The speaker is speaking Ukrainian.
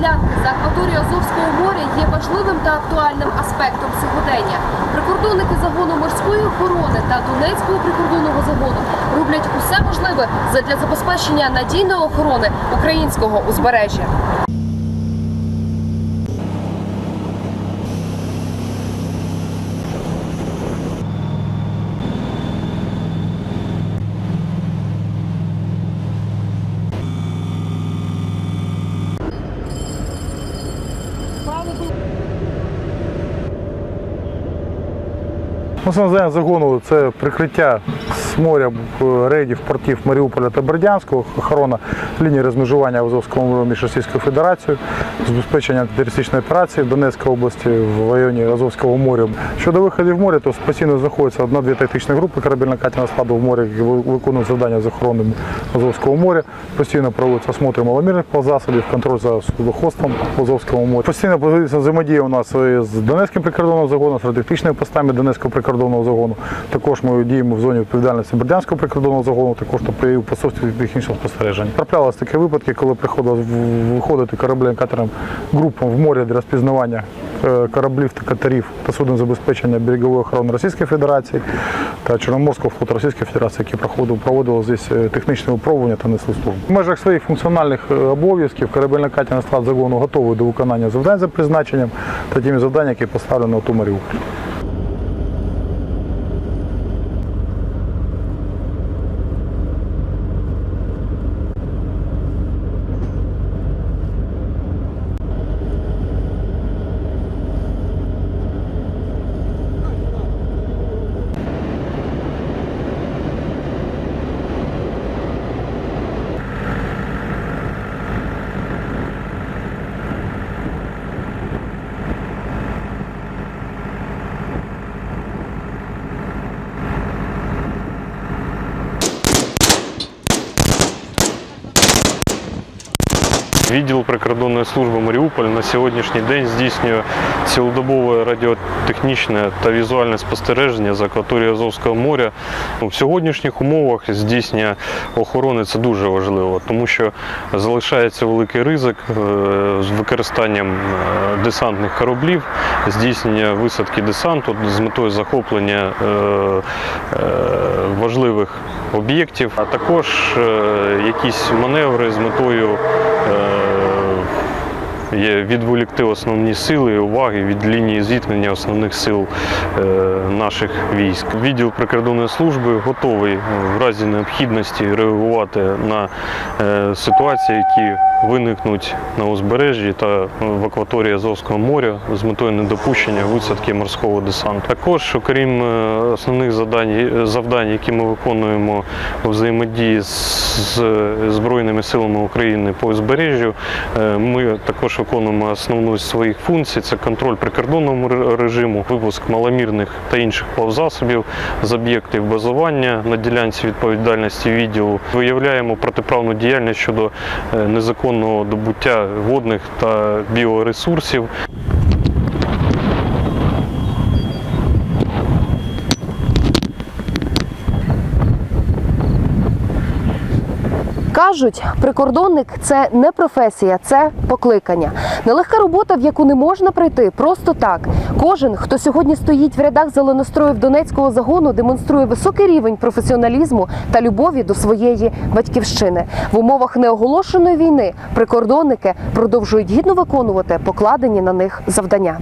ділянки за акваторію Азовського моря є важливим та актуальним аспектом сьогодення. Прикордонники загону морської охорони та Донецького прикордонного загону роблять усе можливе задля забезпечення надійної охорони українського узбережжя. Основне завдання загону це прикриття з моря е, рейдів портів Маріуполя та Бердянського, охорона лінії розмежування в Азовському морі між Російською Федерацією, забезпечення антитерористичної операції в Донецькій області в районі Азовського моря. Щодо виходів в море, то постійно знаходиться одна-дві тактичні групи корабельно-катерного складу в морі, які виконують завдання з охорони Азовського моря. Постійно проводяться осмотри маломірних плавзасобів, контроль за судоходством в Азовському морі. Постійно проводиться взаємодія у нас з Донецьким прикордонним загоном, з радіотехнічними постами Донецького прикордонного загону. Також ми діємо в зоні відповідальності Бердянського прикордонного загону, також та при посольстві технічного спостереження. Траплялися такі випадки, коли приходилось виходити кораблем катером групам в море для розпізнавання е, кораблів та катерів та суден забезпечення берегової охорони Російської Федерації та Чорноморського флоту Російської Федерації, які проходив, проводили здесь е, технічне випробування та несли службу. В межах своїх функціональних е, обов'язків корабельно-катерний склад загону готовий до виконання завдань за призначенням та тими завданнями, які поставлені на ту Маріуполь. Відділ прикордонної служби Маріуполь на сьогоднішній день здійснює цілодобове радіотехнічне та візуальне спостереження за акваторією Азовського моря. В сьогоднішніх умовах здійснення охорони це дуже важливо, тому що залишається великий ризик е, з використанням е, десантних кораблів, здійснення висадки десанту з метою захоплення е, важливих об'єктів, а також якісь маневри з метою є відволікти основні сили і уваги від лінії зіткнення основних сил е, наших військ. Відділ прикордонної служби готовий в разі необхідності реагувати на е, ситуації, які виникнуть на узбережжі та в акваторії Азовського моря з метою недопущення висадки морського десанту. Також, окрім е, основних завдань, завдань, які ми виконуємо у взаємодії з Збройними силами України по узбережжю, е, ми також виконуємо основну з своїх функцій це контроль прикордонного режиму, випуск маломірних та інших плавзасобів з об'єктів базування на ділянці відповідальності відділу. Виявляємо протиправну діяльність щодо е, незаконного добуття водних та біоресурсів. Кажуть, прикордонник це не професія, це покликання. Нелегка робота, в яку не можна прийти просто так. Кожен, хто сьогодні стоїть в рядах зеленостроїв Донецького загону, демонструє високий рівень професіоналізму та любові до своєї батьківщини. В умовах неоголошеної війни прикордонники продовжують гідно виконувати покладені на них завдання.